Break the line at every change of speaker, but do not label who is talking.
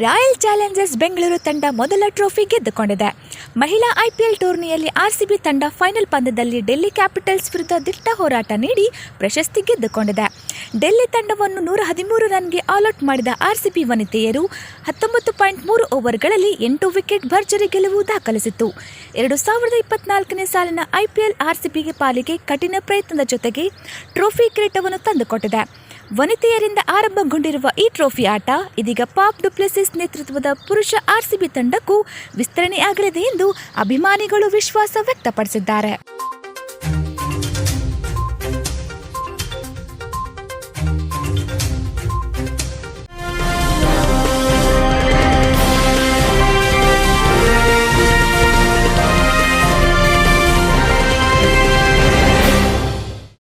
Royal Challengers Bengaluru ತಂಡ ಮೊದಲ trophy ಗೆದ್ದುಕೊಂಡಿದೆ. ಮಹಿಳಾ ಐಪಿಎಲ್ ಟೂರ್ನಿಯಲ್ಲಿ ಆರ್ಸಿಬಿ ತಂಡ ಫೈನಲ್ ಪಂದ್ಯದಲ್ಲಿ ಡೆಲ್ಲಿ ಕ್ಯಾಪಿಟಲ್ಸ್ ವಿರುದ್ಧ ದಿಟ್ಟ ಹೋರಾಟ ನೀಡಿ ಪ್ರಶಸ್ತಿ ಗೆದ್ದುಕೊಂಡಿದೆ. ಡೆಲ್ಲಿ ತಂಡವನ್ನು ನೂರ ಹದಿಮೂರು ರನ್ಗೆ ಆಲ್ಔಟ್ ಮಾಡಿದ ಆರ್ಸಿಬಿ ವನಿತೆಯರು ಹತ್ತೊಂಬತ್ತು ಪಾಯಿಂಟ್ ಮೂರು ಓವರ್ಗಳಲ್ಲಿ ಎಂಟು ವಿಕೆಟ್ ಭರ್ಜರಿ ಗೆಲುವು ದಾಖಲಿಸಿತು ಎರಡು ಸಾವಿರದ ಇಪ್ಪತ್ನಾಲ್ಕನೇ ಸಾಲಿನ ಐಪಿಎಲ್ ಆರ್ಸಿಬಿಗೆ ಪಾಲಿಗೆ ಕಠಿಣ ಪ್ರಯತ್ನದ ಜೊತೆಗೆ ಟ್ರೋಫಿ ಕಿರೀಟವನ್ನು ತಂದುಕೊಟ್ಟಿದೆ. ವನಿತೆಯರಿಂದ ಆರಂಭಗೊಂಡಿರುವ ಈ ಟ್ರೋಫಿ ಆಟ ಇದೀಗ ಪಾಪ್ ಡುಪ್ಲೆಸಿಸ್ ನೇತೃತ್ವದ ಪುರುಷ ಆರ್ಸಿಬಿ ತಂಡಕ್ಕೂ ವಿಸ್ತರಣೆಯಾಗಲಿದೆ ಎಂದು ಅಭಿಮಾನಿಗಳು ವಿಶ್ವಾಸ ವ್ಯಕ್ತಪಡಿಸಿದ್ದಾರೆ.